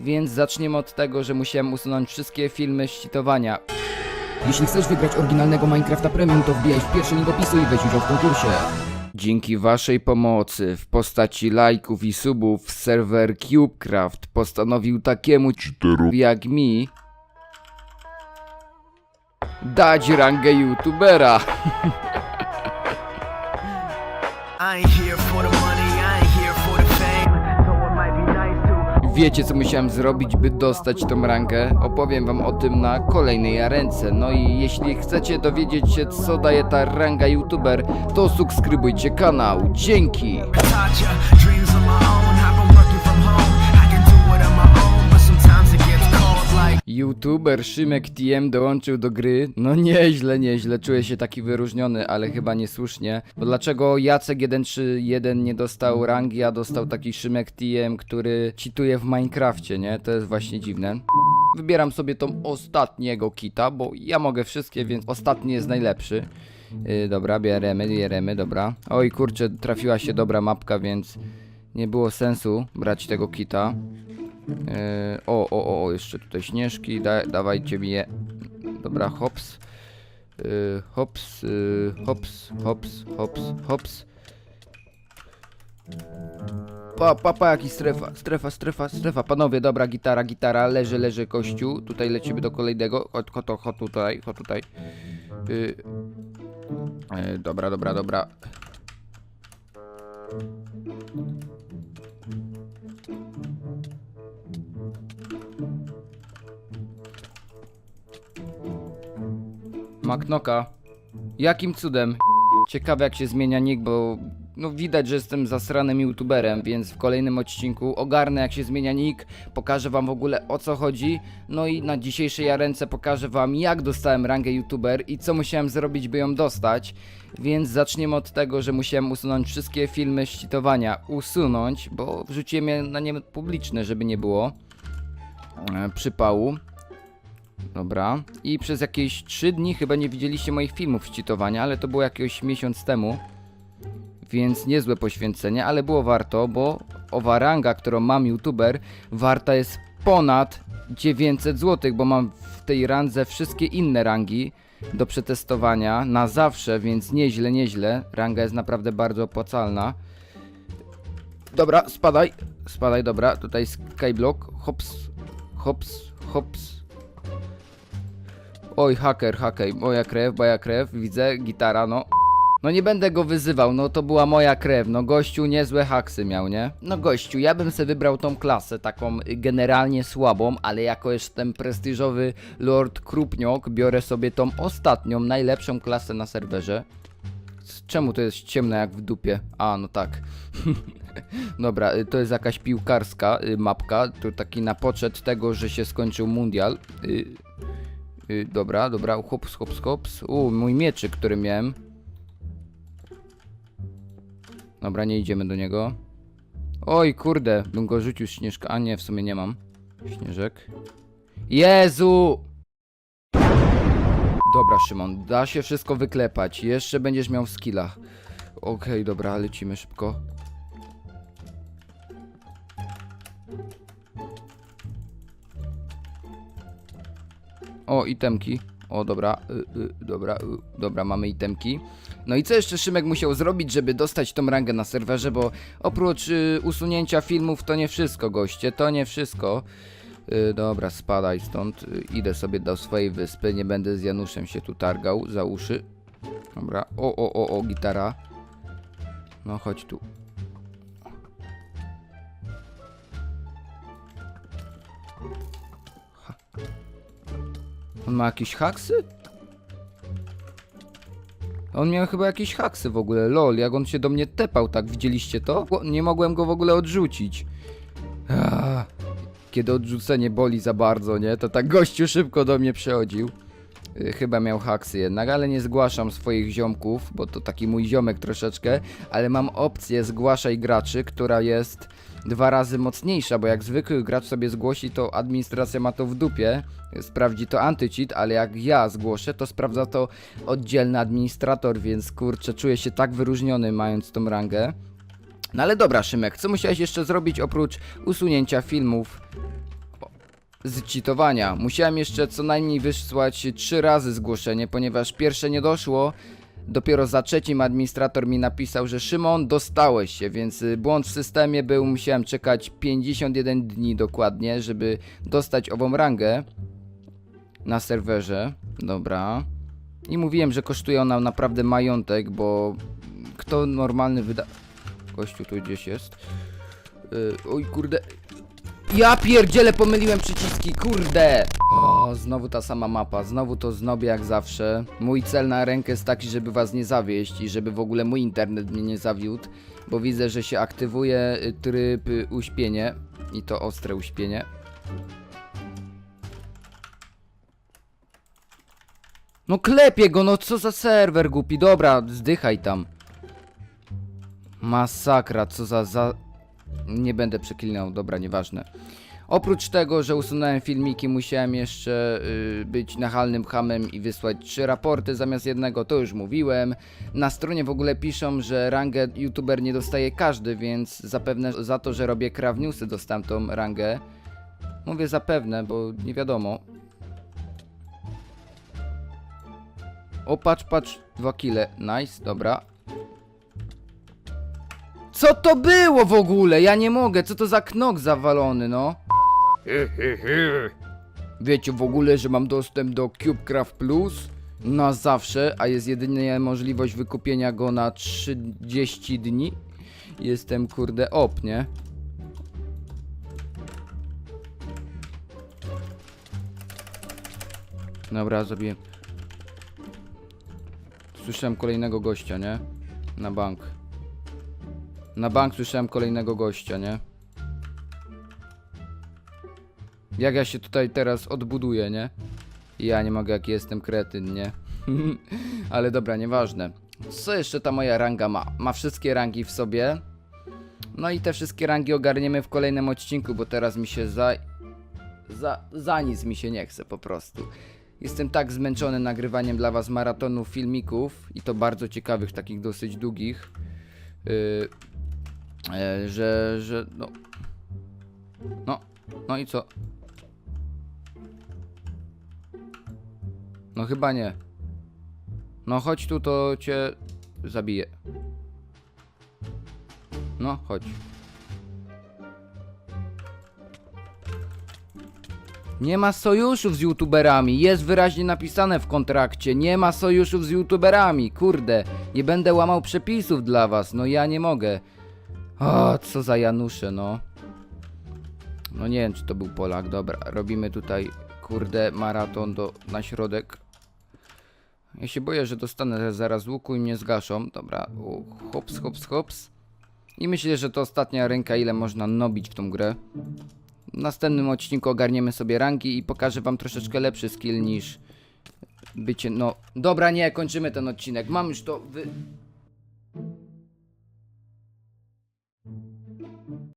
Więc zaczniemy od tego, że musiałem usunąć wszystkie filmy z cheatowania. Jeśli chcesz wygrać oryginalnego Minecrafta Premium, to wbijaj w pierwszy link opisu i weź udział w konkursie. Dzięki waszej pomocy w postaci lajków i subów serwer CubeCraft postanowił takiemu cheateru jak mi dać rangę youtubera. Wiecie co musiałem zrobić, by dostać tą rangę? Opowiem wam o tym na kolejnej arence. No i jeśli chcecie dowiedzieć się co daje ta ranga youtuber, to subskrybujcie kanał. Dzięki! YouTuber Szymek TM dołączył do gry. No nieźle, nieźle. Czuję się taki wyróżniony, ale chyba niesłusznie. Bo dlaczego Jacek 131 nie dostał rangi, a dostał taki Szymek TM, który cheatuje w Minecrafcie, nie? To jest właśnie dziwne. Wybieram sobie tą ostatniego kita, bo ja mogę wszystkie, więc ostatni jest najlepszy. Yy, dobra, bieremy, bieremy, dobra. Oj kurczę, trafiła się dobra mapka, więc nie było sensu brać tego kita. E, o, o, o, jeszcze tutaj śnieżki, da, dawajcie mi je. Dobra, hops. E, hops, e, hops, hops, hops, hops. Pa, pa, pa, jaki strefa, strefa, strefa, strefa. Panowie, dobra, gitara, gitara, leży, leży kościół. Tutaj lecimy do kolejnego. Chodź, chodź, chodź tutaj, chodź tutaj. Y, e, dobra, dobra, dobra. Maknoka. Jakim cudem? Ciekawe jak się zmienia nick, bo no widać, że jestem zasranym youtuberem, więc w kolejnym odcinku ogarnę jak się zmienia nick, pokażę wam w ogóle o co chodzi, no i na dzisiejszej arence pokażę wam jak dostałem rangę youtuber i co musiałem zrobić, by ją dostać. Więc zaczniemy od tego, że musiałem usunąć wszystkie filmy z cheatowania. Usunąć, bo wrzuciłem je na nie publiczne, żeby nie było e, przypału. Dobra. I przez jakieś 3 dni chyba nie widzieliście moich filmów z cheatowania, ale to było jakiegoś miesiąc temu. Więc niezłe poświęcenie, ale było warto, bo owa ranga, którą mam youtuber, warta jest ponad 900 zł, bo mam w tej randze wszystkie inne rangi do przetestowania na zawsze, więc nieźle, nieźle. Ranga jest naprawdę bardzo opłacalna. Dobra, spadaj. Spadaj, dobra. Tutaj skyblock. Hops, hops, hops. Oj, haker, haker, moja krew, moja krew, widzę, gitara, no. No nie będę go wyzywał, no to była moja krew, no gościu niezłe haksy miał, nie? No gościu, ja bym sobie wybrał tą klasę, taką y, generalnie słabą, ale jako jestem prestiżowy Lord Krupniok, biorę sobie tą ostatnią, najlepszą klasę na serwerze. Czemu to jest ciemne jak w dupie? A, no tak. Dobra, y, to jest jakaś piłkarska y, mapka, to taki na poczet tego, że się skończył mundial. Y, dobra, dobra, hops, hops, hops. U, mój mieczyk, który miałem. Dobra, nie idziemy do niego. Oj, kurde, bym go rzucił śnieżka. A nie, w sumie nie mam. Śnieżek. Jezu! Dobra, Szymon, da się wszystko wyklepać. Jeszcze będziesz miał w skillach. Okej, dobra, lecimy szybko. O, itemki. O, dobra, y, y, dobra, y, dobra, mamy itemki. No i co jeszcze Szymek musiał zrobić, żeby dostać tą rangę na serwerze, bo oprócz y, usunięcia filmów to nie wszystko, goście, to nie wszystko. Y, dobra, spadaj stąd, y, idę sobie do swojej wyspy, nie będę z Januszem się tu targał za uszy. Dobra, o, o, o, o, gitara. No, chodź tu. On ma jakieś haksy? On miał chyba jakieś haksy w ogóle, lol, jak on się do mnie tepał, tak widzieliście to? Nie mogłem go w ogóle odrzucić. Ah, Kiedy odrzucenie boli za bardzo, nie? To tak gościu szybko do mnie przechodził. Y, Chyba miał haksy jednak, ale nie zgłaszam swoich ziomków, bo to taki mój ziomek troszeczkę, ale mam opcję zgłaszaj graczy, która jest dwa razy mocniejsza, bo jak zwykły gracz sobie zgłosi, to administracja ma to w dupie, sprawdzi to antycheat, ale jak ja zgłoszę, to sprawdza to oddzielny administrator, więc kurczę, czuję się tak wyróżniony mając tą rangę. No ale dobra, Szymek, co musiałeś jeszcze zrobić oprócz usunięcia filmów z cheatowania. Musiałem jeszcze co najmniej wysłać trzy razy zgłoszenie, ponieważ pierwsze nie doszło. Dopiero za trzecim administrator mi napisał, że Szymon, dostałeś się, więc y, błąd w systemie był, musiałem czekać 51 dni dokładnie, żeby dostać ową rangę na serwerze. Dobra. I mówiłem, że kosztuje ona naprawdę majątek, bo kto normalny wyda... Gościu tu gdzieś jest. Yy, oj kurde. Ja pierdzielę, pomyliłem przyciski, kurde! O, znowu ta sama mapa, znowu to znobie jak zawsze. Mój cel na rękę jest taki, żeby was nie zawieść i żeby w ogóle mój internet mnie nie zawiódł, bo widzę, że się aktywuje y, tryb y, uśpienie i to ostre uśpienie. No klepie go, no co za serwer głupi, dobra, zdychaj tam. Masakra, co za, za... Nie będę przeklinał, dobra, nieważne. Oprócz tego, że usunąłem filmiki, musiałem jeszcze y, być nachalnym hamem i wysłać trzy raporty zamiast jednego, to już mówiłem. Na stronie w ogóle piszą, że rangę youtuber nie dostaje każdy, więc zapewne za to, że robię krawnewsy dostałem tą rangę. Mówię zapewne, bo nie wiadomo. O, patrz, patrz, dwa kile, nice, dobra. Co to było w ogóle? Ja nie mogę, co to za knok zawalony, no? Wiecie w ogóle, że mam dostęp do CubeCraft Plus na zawsze, a jest jedynie możliwość wykupienia go na 30 dni? Jestem kurde op, nie? Dobra, zrobiłem. Słyszałem kolejnego gościa, nie? Na bank. Na bank słyszałem kolejnego gościa, nie? Jak ja się tutaj teraz odbuduję, nie? Ja nie mogę, jaki jestem kretyn, nie? Ale dobra, nieważne. Co jeszcze ta moja ranga ma? Ma wszystkie rangi w sobie. No i te wszystkie rangi ogarniemy w kolejnym odcinku, bo teraz mi się za... Za, za nic mi się nie chce po prostu. Jestem tak zmęczony nagrywaniem dla was maratonów filmików i to bardzo ciekawych, takich dosyć długich, yy, e, że, że no, no, no i co? No chyba nie. No chodź tu, to cię zabiję. No, chodź. Nie ma sojuszów z youtuberami. Jest wyraźnie napisane w kontrakcie. Nie ma sojuszów z youtuberami. Kurde, nie będę łamał przepisów dla was. No ja nie mogę. O, co za Janusze, no. No nie wiem, czy to był Polak. Dobra, robimy tutaj, kurde, maraton do, na środek. Ja się boję, że dostanę zaraz łuku i mnie zgaszą. Dobra, hops, hops, hops. I myślę, że to ostatnia ręka, ile można nobić w tą grę. W następnym odcinku ogarniemy sobie ranki i pokażę wam troszeczkę lepszy skill niż bycie, no... Dobra, nie, kończymy ten odcinek. Mam już to wy...